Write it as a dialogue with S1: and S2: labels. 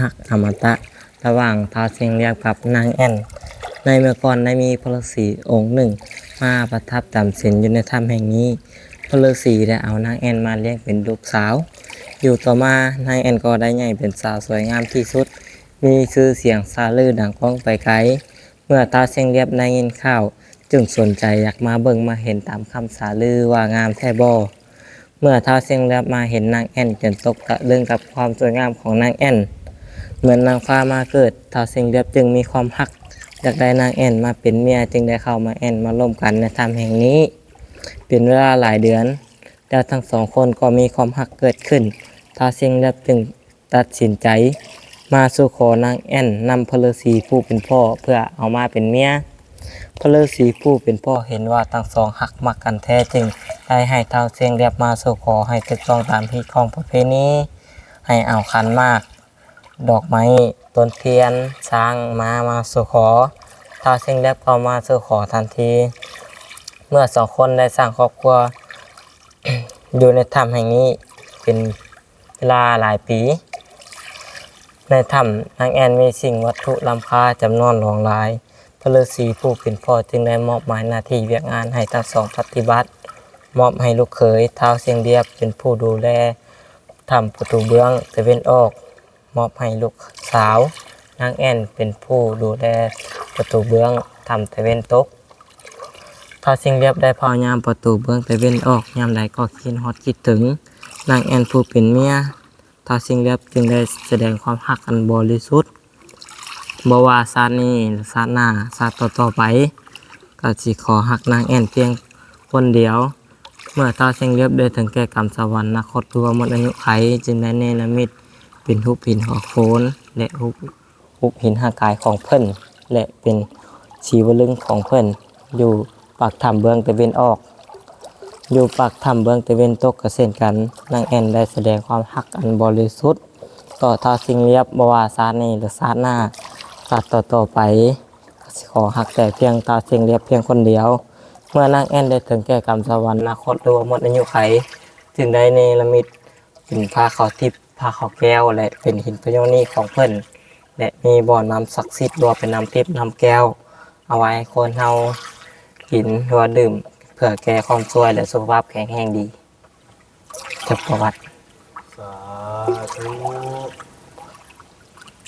S1: หักอมตะ ระหว่างท้าวเสียงเรียบกับนางแอ่น ในเมื่อก่อนได้มีพระฤาษีองค์หนึ่ง มาประทับจำศีลอยู่ในถ้ำแห่งนี้พระฤาษีได้เอานางแอ่นมาเลี้ยงเป็นลูกสาว อยู่ต่อมานางแอ่นก็ได้ใหญ่เป็นสาวสวยงามที่สุด มีชื่อเสียงซาลือดังก้องไปไกล เมื่อตาเสียงเรียบได้ยินข่าว จึงสนใจอยากมาเบิ่งมาเห็นตามคำสาลือว่างามแท้บ่เมื่อท้าวเสียงเรียบมาเห็นนางแอ่นจนตกตะลึงกับความสวยงามของนางแอ่น เหมือนนางฟ้ามาเกิดท้าเสียงเรียบจึงมีความหักอยากได้นางแอ่นมาเป็นเมียจึงได้เข้ามาแอ่นมาร่วมกันในถ้ำแห่งนี้ เป็นเวลาหลายเดือน แล้วทั้งสองคนก็มีความหักเกิดขึ้นท้าเสียงเรียบจึงตัดสินใจ มาสู่ขอนางแอ่นนำพระฤาษีผู้เป็นพ่อเพื่อเอามาเป็นเมียพระฤาษีผู้เป็นพ่อเห็นว่าทั้งสองหักมักกันแท้จึงได้ให้ท้าเสียงเรียบมาสู่ขอให้ถูกต้องตามพิธีของประเพณีให้เอาขันมาก ดอกไม้ต้นเทียนช้างมามาสู่ขอท้าเสียงเรียบก็มาสู่ขอทันที เมื่อสองคนได้สร้างครอบครัว อยู่ในถ้ำแห่งนี้เป็นเวลาหลายปี ในถ้ำนางแอนมีสิ่งวัตถุล้ำค่าจำนวนหลวงหลายพระฤาษีผู้เป็นพ่อจึงได้มอบหมายหน้าที่เวียกงานให้ทั้งสองปฏิบัติ มอบให้ลูกเขยเท้าเสียงเรียบเป็นผู้ดูแลทำประตูเบื้องตะเวนออก มอบให้ลูกสาวนางแอนเป็นผู้ดูแลประตูเบื้องทำตะเวนตกท้าสียงเรียบได้พายามประตูเบื้องตะเวนออกยามใดก็คิดฮอดคิดถึง นางแอนผู้เป็นเมียท้าสียงเรียบจึงได้แสดงความหักอันบริสุทธิ์บว่าซาดนี้ซาดหน้าซาตต่อๆไปก็สิขอหักนางแอนเพียงคนเดียว เมื่อตาเสียงเรียบได้ถึงแก่กรรมสวรรค์นาคตตัวหมดอายุไขจึงได้เนรมิต เป็นหุบหินหัวโขนและหุบหุบหินหากายของเพิ่น และเป็นชีวลึงของเพิ่น อยู่ปากถ้ำเบื้องตะเวนออก อยู่ปากถ้ำเบื้องตะเวนตกก็เช่นกันนางแอนได้แสดงความหักอันบริสุทธิ์ต่อทาสิงเรียบบวาซาดนี้หรือซาหน้าซาดต่อต่อๆไปขอหักแต่เพียงตาสิงเรียบเพียงคนเดียว เมื่อนางแอนได้ถึงแก่กรรมสวรรค์นาคตหรือว่าหมดอายุไข จึงได้เนรมิตเป็นผ้าขาทิพย์ ผ้าขาวแก้วและเป็นหินพยอนีของเพิ่นและมีบ่อน้ำศักดิ์สิทธิ์รวมเป็นน้ำทิพย์น้ำแก้ว เอาไว้คนเฮากินหรือว่าดื่ม เพื่อแก้ความช่วยและสุขภาพแข็งแรงดีจบประวัติ
S2: สาธุ